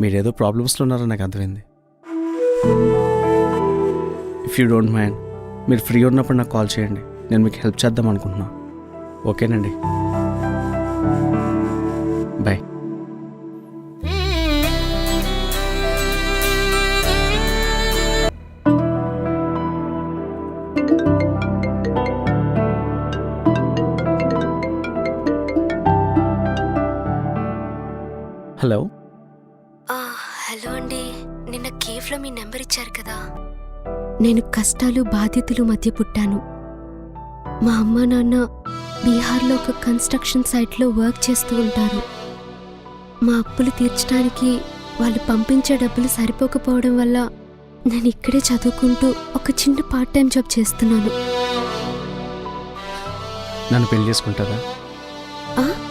మీరేదో ప్రాబ్లమ్స్లో ఉన్నారని నాకు అర్థమైంది. ఇఫ్ యూ డోంట్ మైండ్ మీరు ఫ్రీ ఉన్నప్పుడు నాకు కాల్ చేయండి. నేను మీకు హెల్ప్ చేద్దాం అనుకుంటున్నా. ఓకేనండి. బాయ్ హలో హలో అండి. నిన్న కేఫ్లో మీ నెంబర్ ఇచ్చారు కదా. నేను కష్టాలు బాధ్యతలు మధ్య పుట్టాను. మా అమ్మ నాన్న బీహార్లో ఒక కన్స్ట్రక్షన్ సైట్లో వర్క్ చేస్తూ ఉంటారు. మా అప్పులు తీర్చడానికి వాళ్ళు పంపించే డబ్బులు సరిపోకపోవడం వల్ల నేను ఇక్కడే చదువుకుంటూ ఒక చిన్న పార్ట్ టైం జాబ్ చేస్తున్నాను. నన్ను పెళ్ళి చేసుకుంటారా? ఆ?